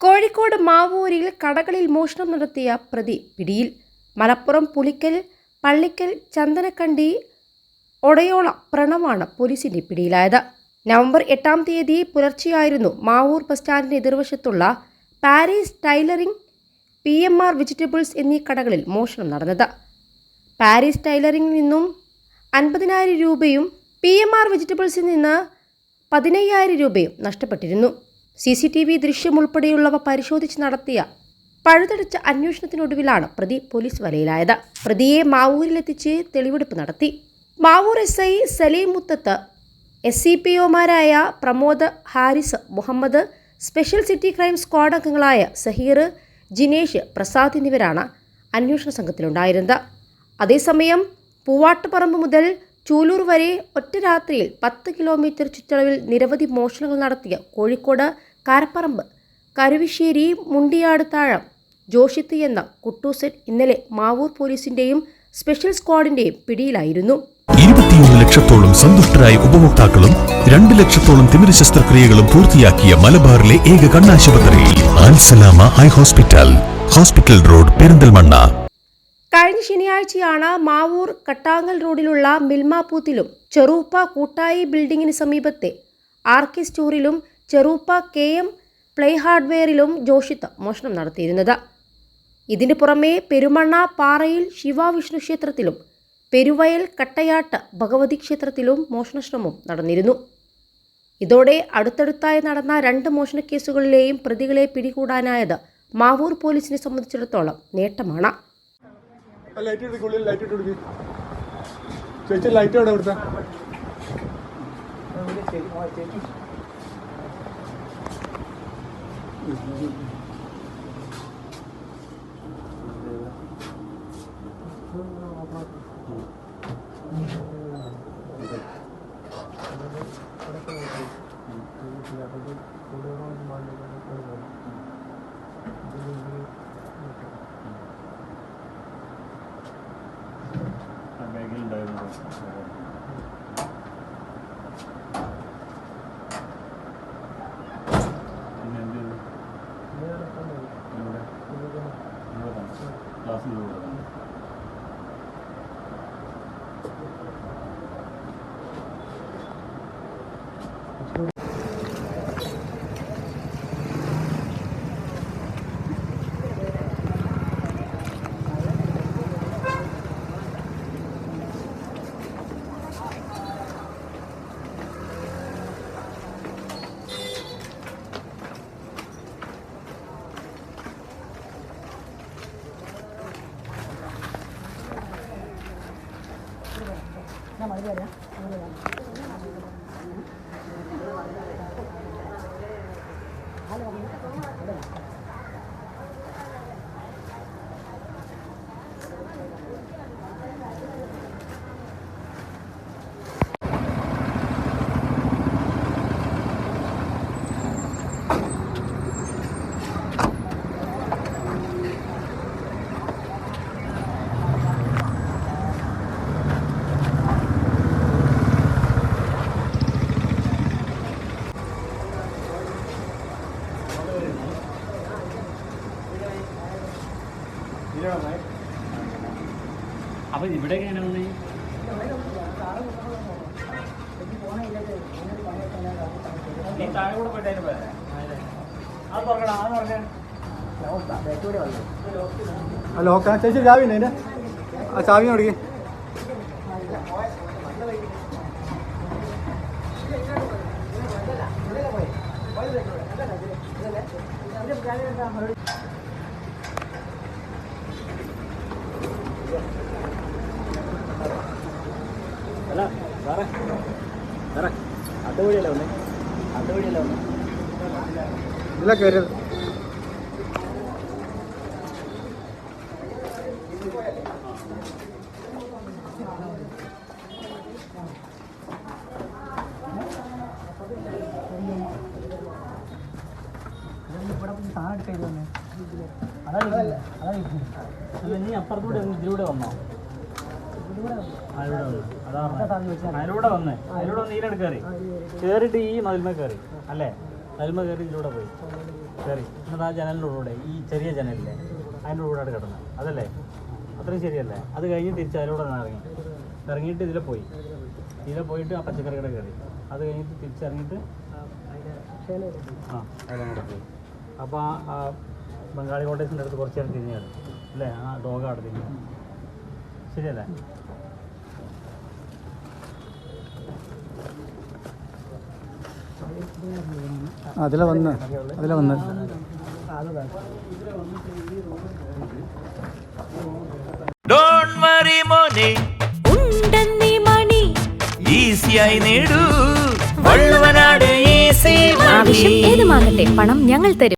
കോഴിക്കോട് മാവൂരിൽ കടകളിൽ മോഷണം നടത്തിയ പ്രതി പിടിയിൽ. മലപ്പുറം പുളിക്കൽ പള്ളിക്കൽ ചന്ദനക്കണ്ടി ഒടയോള പ്രണവാണ് പോലീസിന്റെ പിടിയിലായത്. നവംബർ എട്ടാം തീയതി പുലർച്ചെയായിരുന്നു മാവൂർ ബസ് സ്റ്റാൻഡിന് എതിർവശത്തുള്ള Paris tailoring P M R vegetables എന്നീ കടകളിൽ മോഷണം നടന്നത്. പാരീസ് ടൈലറിംഗിൽ നിന്നും അൻപതിനായിരം രൂപയും പി എം ആർ വെജിറ്റബിൾസിൽ നിന്ന് പതിനയ്യായിരം രൂപയും നഷ്ടപ്പെട്ടിരുന്നു. സി സി ടി വി ദൃശ്യം ഉൾപ്പെടെയുള്ളവ പരിശോധിച്ച് നടത്തിയ പഴുതടച്ച അന്വേഷണത്തിനൊടുവിലാണ് പ്രതി പോലീസ് വലയിലായത്. പ്രതിയെ മാവൂരിലെത്തിച്ച് തെളിവെടുപ്പ് നടത്തി. Mavoor S I Saleem Muthath S C P ഒമാരായ Pramod Haris Muhammad special city crime squad അംഗങ്ങളായ സഹീർ ജിനേഷ് പ്രസാദ് എന്നിവരാണ് അന്വേഷണ സംഘത്തിലുണ്ടായിരുന്നത്. അതേസമയം പൂവാട്ടുപറമ്പ് മുതൽ ചൂലൂർ വരെ ഒറ്റ രാത്രിയിൽ പത്ത് കിലോമീറ്റർ ചുറ്റളവിൽ നിരവധി മോഷണങ്ങൾ നടത്തിയ കോഴിക്കോട് കാരപ്പറമ്പ് കരുവിശ്ശേരി മുണ്ടിയാട് താഴം ജോഷിത്ത് എന്ന കുട്ടൂസൻ ഇന്നലെ മാവൂർ പോലീസിന്റെയും സ്പെഷ്യൽ സ്ക്വാഡിന്റെയും പിടിയിലായിരുന്നു. ഇരുപത്തിയൊന്ന് ലക്ഷത്തോളം സന്തുഷ്ടരായ ഉപഭോക്താക്കളും രണ്ട് ലക്ഷത്തോളം തിമിര ശസ്ത്രക്രിയകളും പൂർത്തിയാക്കിയ മലബാറിലെ ഏക കണ്ണാശുപത്രി Alsalama high hospital hospital road Perinthalmanna. കഴിഞ്ഞ ശനിയാഴ്ചയാണ് മാവൂർ കട്ടാങ്ങൽ റോഡിലുള്ള മിൽമാപൂത്തിലും ചെറൂപ്പ കൂട്ടായി ബിൽഡിങ്ങിന് സമീപത്തെ ആർ കെ സ്റ്റോറിലും ചെറൂപ്പ കെ എം പ്ലേ ഹാർഡ്വെയറിലും ജോഷിത്ത് മോഷണം നടത്തിയിരുന്നത്. ഇതിന് പുറമെ പെരുമണ്ണ പാറയിൽ ശിവവിഷ്ണു ക്ഷേത്രത്തിലും പെരുവയൽ കട്ടയാട്ട് ഭഗവതി ക്ഷേത്രത്തിലും മോഷണശ്രമം നടന്നിരുന്നു. ഇതോടെ അടുത്തടുത്തായി നടന്ന രണ്ട് മോഷണ കേസുകളിലെയും പ്രതികളെ പിടികൂടാനായത് മാവൂർ പോലീസിനെ സംബന്ധിച്ചിടത്തോളം നേട്ടമാണ്. これは真ん中のこれが。二四六的。ലൈറ്റ് ഇട്ട് കൊടുക്ക് ചേച്ചി ലൈറ്റ് എവിടെ ഇവിടുത്തെ അപ്പൊ ഇവിടെ എങ്ങനെ വന്നേ? നീ താഴെ കൂടെ പോയിട്ടായിരുന്നു പോയത് അത് തുറക്കടാ അത് ആ ലോക്കാ ചേച്ചി ചാവി ഉണ്ട് അതിന്റെ? ആ ചാവി കൊടുക്ക്. അല്ല സാറേ. സാറേ അതുവഴിയല്ലേ ഒന്ന് അതുവഴിയല്ലേ ഒന്ന് ഇല്ല കയറിയത് അല്ല നീ അപ്പുറത്തൂടെ ഇതിലൂടെ വന്നോ. അതിലൂടെ വന്നേ അതിലൂടെ വന്ന് ഇതിലൂടെ കയറി ഈ മതിൽമ കയറി അല്ലേ മതിൽമ കയറി ഇതിലൂടെ പോയി കയറി എന്നിട്ട് ആ ജനലിന്റെ കൂടെ ഈ ചെറിയ ജനലില്ലേ അതിന്റെ ഉള്ളിലൂടെ കിടന്നത് അതല്ലേ അത്രയും ശരിയല്ലേ അത് കഴിഞ്ഞ് തിരിച്ച് അതിലൂടെ ഇറങ്ങി ഇറങ്ങിയിട്ട് ഇതിലെ പോയി ഇതിലെ പോയിട്ട് ആ പച്ചക്കറി കട കയറി അത് കഴിഞ്ഞിട്ട് തിരിച്ചിറങ്ങിയിട്ട് ആ അതിലങ്ങോട്ട് പോയി അപ്പോൾ ആ ബംഗാളി കോട്ടേഴ്സിന്റെ അടുത്ത് കുറച്ച് നേരം തിരിഞ്ഞു അല്ലേ? ആ ഡോഗ് അവിടെ തിരിഞ്ഞു ശരിയല്ലേ? അതിലെ വന്ന് അതിലെ വന്ന്. ഡോണ്ട് വറി മോനെ. ഉണ്ടെന്നീ മണി. ഈസിയായി നേടൂ. വള്ളുവനാട് ഈസി ആവശ്യം ഏതുമാകട്ടെ പണം ഞങ്ങൾ തരും.